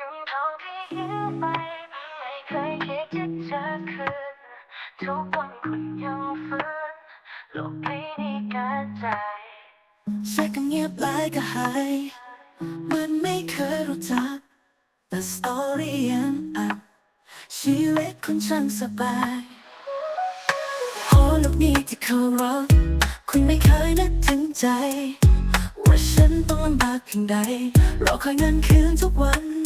ยังเท่าที่ยืมไป ไม่เคยคิดที่จะคืน ทุกวันคุณยังฝืนโลกใบนี้เกินใจแค่ก็เงียบไปก็หายเหมือนไม่เคยรู้จัก แต่สตอรี่ยังอัดชีวิตคุณช่างสบายโอ้ลูกนี้ที่เคารพคุณไม่เคยนึกถึงใจ ว่าฉันต้องลำบากเพียงใดรอคอยเงินคืนทุกวัน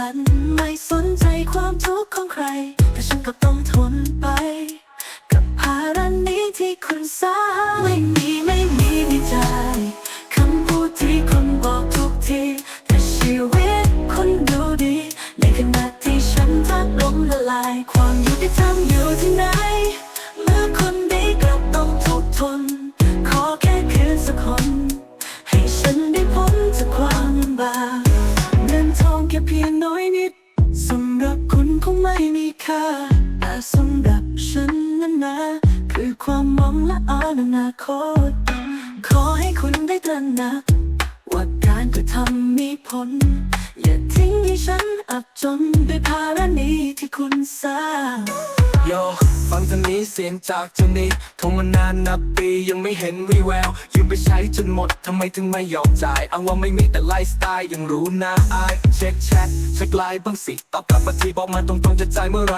สัน ไม่สนใจความทุกข์ของใคร แต่ฉันก็ต้องทนไป กับภาระนี้ที่คุณสร้างไม่มีไม่มีในใจคำพูดที่คนบอกทุกที แต่ชีวิตคุณดูดี ในขณะที่ฉันทักล้มละลาย ความยุติธรรมอยู่ที่ไหน ที่มีค่าแต่สำหรับฉันนั้นนะ คือความหวังและอนาคต ขอให้คุณได้ตระหนักว่าการกระทำมีผล อย่าทิ้งให้ฉันอับจนด้วยภาระนี้ที่คุณสร้างโย ฟังทางนี้เสียงจากเจ้านี้ทงมานานนับปียังไม่เห็นวีแววยืมไปใช้จนหมดทำไมถึงไม่ยอมจ่ายอ้างว่าไม่มีแต่ไลฟ์สไตล์ยังรู้นะอายเช็คแชทเช็คไลน์บ้างสิตอบกลับมาทีบอกมาตรงๆจะจ่ายเมื่อไร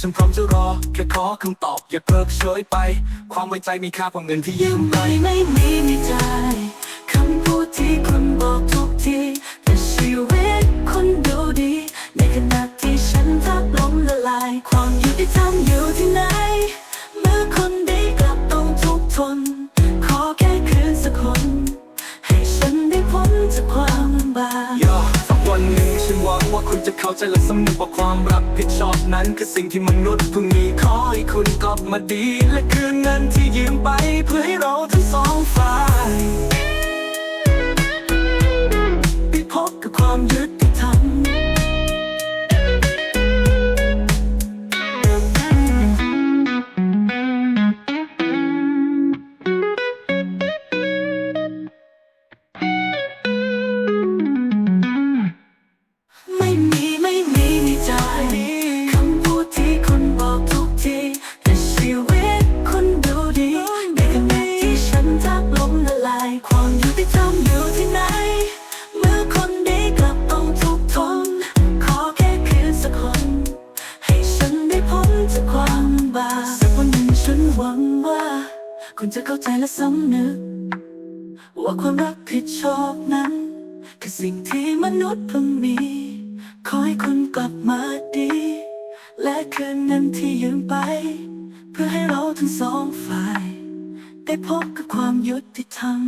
ฉันพร้อมจะรอแค่ขอคำตอบอย่าเพิกเฉยไป ความไว้ใจมีค่ากว่าเงินที่ยืมไปไม่ไม่มีใน นจากความลำบากยอสักวันหนึ่งฉันหวังว่าคุณจะเข้าใจและสำนึกว่าความรับผิดชอบนั้น คือสิ่งที่มนุษย์เพิ่งมีขอให้คุณกลับมาดี และคืนเงินที่ยืมไปเพื่อให้เราทั้งสองฝ่าย หวังว่า คุณจะเข้าใจและสำนึก ว่าความรับผิดชอบนั้น คือสิ่งที่มนุษย์เพิ่งมี ขอให้คุณกลับมาดี และคืนนั้นที่ยืมไป เพื่อให้เราทั้งสองฝ่าย ได้พบกับความยุติธรรม